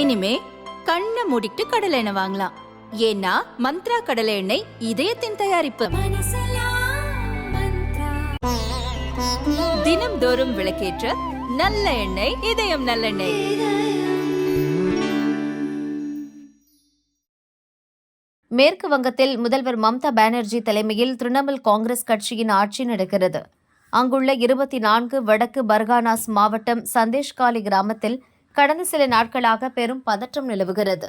இனிமே கண்ணை மூடிட்டு கடலை எண்ணெய் வாங்கலாம். ஏன்னா மந்த்ரா கடலை எண்ணெய் இதயத்தின் தயாரிப்பு. தினம்தோறும் விளக்கேற்ற நல்ல எண்ணெய் இதயம் நல்லெண்ணெய் மேற்கு வங்கத்தில் முதல்வர் மம்தா பானர்ஜி தலைமையில் திரிணாமுல் காங்கிரஸ் கட்சியின் ஆட்சி நடக்கிறது. அங்குள்ள இருபத்தி நான்கு வடக்கு பர்கானாஸ் மாவட்டம் சந்தேஷ்காலி கிராமத்தில் கடந்த சில நாட்களாக பெரும் பதற்றம் நிலவுகிறது.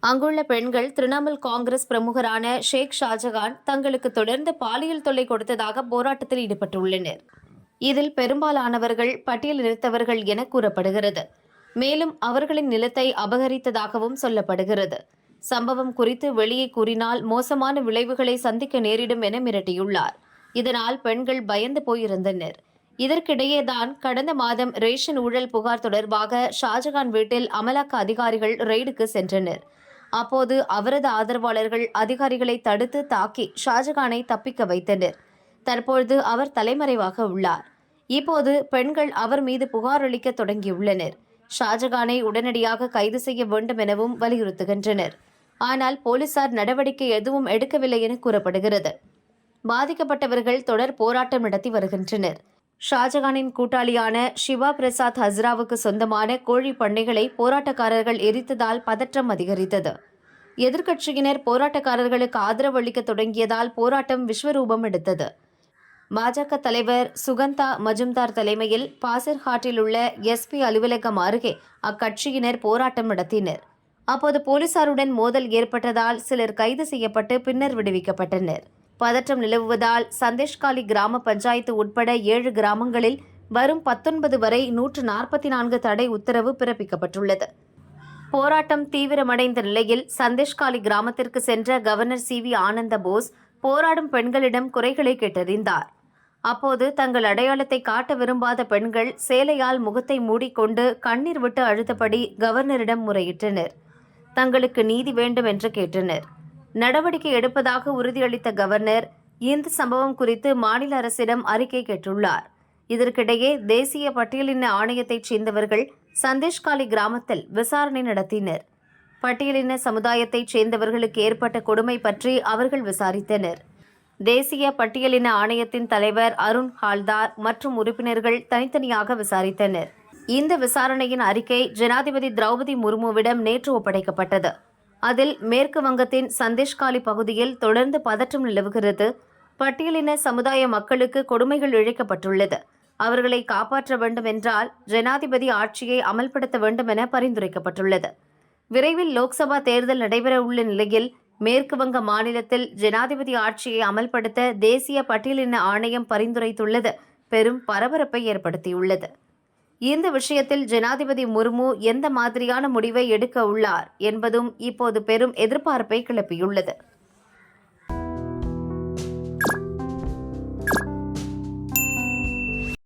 அங்குள்ள பெண்கள் திரிணாமுல் காங்கிரஸ் பிரமுகரான ஷேக் ஷாஜகான் தங்களுக்கு தொடர்ந்து பாலியல் தொல்லை கொடுத்ததாக போராட்டத்தில் ஈடுபட்டுள்ளனர். இதில் பெரும்பாலானவர்கள் பட்டியலிருத்தவர்கள் என கூறப்படுகிறது. மேலும் அவர்களின் நிலத்தை அபகரித்ததாகவும் சொல்லப்படுகிறது. சம்பவம் குறித்து வெளியே கூறினால் மோசமான விளைவுகளை சந்திக்க நேரிடும் என மிரட்டியுள்ளார். இதனால் பெண்கள் பயந்து போயிருந்தனர். இதற்கிடையேதான் கடந்த மாதம் ரேஷன் ஊழல் புகார் தொடர்பாக ஷாஜகான் வீட்டில் அமலாக்க அதிகாரிகள் ரெய்டுக்கு சென்றனர். அப்போது அவரது ஆதரவாளர்கள் அதிகாரிகளை தடுத்து தாக்கி ஷாஜகானை தப்பிக்க வைத்தனர். தற்பொழுது அவர் தலைமறைவாக உள்ளார். இப்போது பெண்கள் அவர் மீது புகார் அளிக்க தொடங்கியுள்ளனர். ஷாஜகானை உடனடியாக கைது செய்ய வேண்டும் எனவும் வலியுறுத்துகின்றனர். ஆனால் போலீசார் நடவடிக்கை எதுவும் எடுக்கவில்லை என கூறப்படுகிறது. பாதிக்கப்பட்டவர்கள் தொடர் போராட்டம் நடத்தி வருகின்றனர். ஷாஜகானின் கூட்டாளியான சிவா பிரசாத் ஹஸ்ராவுக்கு சொந்தமான கோழி பண்ணைகளை போராட்டக்காரர்கள் எரித்ததால் பதற்றம் அதிகரித்தது. எதிர்க்கட்சியினர் போராட்டக்காரர்களுக்கு ஆதரவு அளிக்க தொடங்கியதால் போராட்டம் விஸ்வரூபம் எடுத்தது. பாஜக தலைவர் சுகந்தா மஜும்தார் தலைமையில் பாசிர்ஹாட்டில் உள்ள எஸ்பி அலுவலகம் அருகே அக்கட்சியினர் போராட்டம் நடத்தினர். அப்போது போலீசாருடன் மோதல் ஏற்பட்டதால் சிலர் கைது செய்யப்பட்டு பின்னர் விடுவிக்கப்பட்டனர். பதற்றம் நிலவுவதால் சந்தேஷ்காலி கிராம பஞ்சாயத்து உட்பட ஏழு கிராமங்களில் வரும் பத்தொன்பது வரை நூற்று நாற்பத்தி நான்கு தடை உத்தரவு பிறப்பிக்கப்பட்டுள்ளது. போராட்டம் தீவிரமடைந்த நிலையில் சந்தேஷ்காலி கிராமத்திற்கு சென்ற கவர்னர் சி வி ஆனந்த போஸ் போராடும் பெண்களிடம் குறைகளை கேட்டறிந்தார். அப்போது தங்கள் அடையாளத்தை காட்ட விரும்பாத பெண்கள் சேலையால் முகத்தை மூடிக்கொண்டு கண்ணீர் விட்டு அழுத்தபடி கவர்னரிடம் முறையிட்டனர். தங்களுக்கு நீதி வேண்டும் என்று கேட்டனர். நடவடிக்கை எடுப்பதாக உறுதியளித்த கவர்னர் இந்த சம்பவம் குறித்து மாநில அரசிடம் அறிக்கை கேட்டுள்ளார். இதற்கிடையே தேசிய பட்டியலின ஆணையத்தைச் சேர்ந்தவர்கள் சந்தேஷ்காலி கிராமத்தில் விசாரணை நடத்தினர். பட்டியலின சமுதாயத்தைச் சேர்ந்தவர்களுக்கு ஏற்பட்ட கொடுமை பற்றி அவர்கள் விசாரித்தனர். தேசிய பட்டியலின ஆணையத்தின் தலைவர் அருண் ஹால்தார் மற்றும் உறுப்பினர்கள் தனித்தனியாக விசாரித்தனர். இந்த விசாரணையின் அறிக்கை ஜனாதிபதி திரௌபதி முர்முவிடம் நேற்று ஒப்படைக்கப்பட்டது. அதில் மேற்கு வங்கத்தின் சந்தேஷ்காலி பகுதியில் தொடர்ந்து பதற்றம் நிலவுகிறது. பட்டியலின சமுதாய மக்களுக்கு கொடுமைகள் இழைக்கப்பட்டுள்ளது. அவர்களை காப்பாற்ற வேண்டும் என்றால் ஜனாதிபதி ஆட்சியை அமல்படுத்த வேண்டும் என பரிந்துரைக்கப்பட்டுள்ளது. விரைவில் லோக்சபா தேர்தல் நடைபெற உள்ள நிலையில் மேற்கு வங்க மாநிலத்தில் ஜனாதிபதி ஆட்சியை அமல்படுத்த தேசிய பட்டியலின ஆணையம் பரிந்துரைத்துள்ளது. பெரும் பரபரப்பை ஏற்படுத்தியுள்ளது. இந்த விஷயத்தில் ஜனாதிபதி முர்மு எந்த மாதிரியான முடிவை எடுக்க உள்ளார் என்பதும் இப்போது பெரும் எதிர்பார்ப்பை கிளப்பியுள்ளது.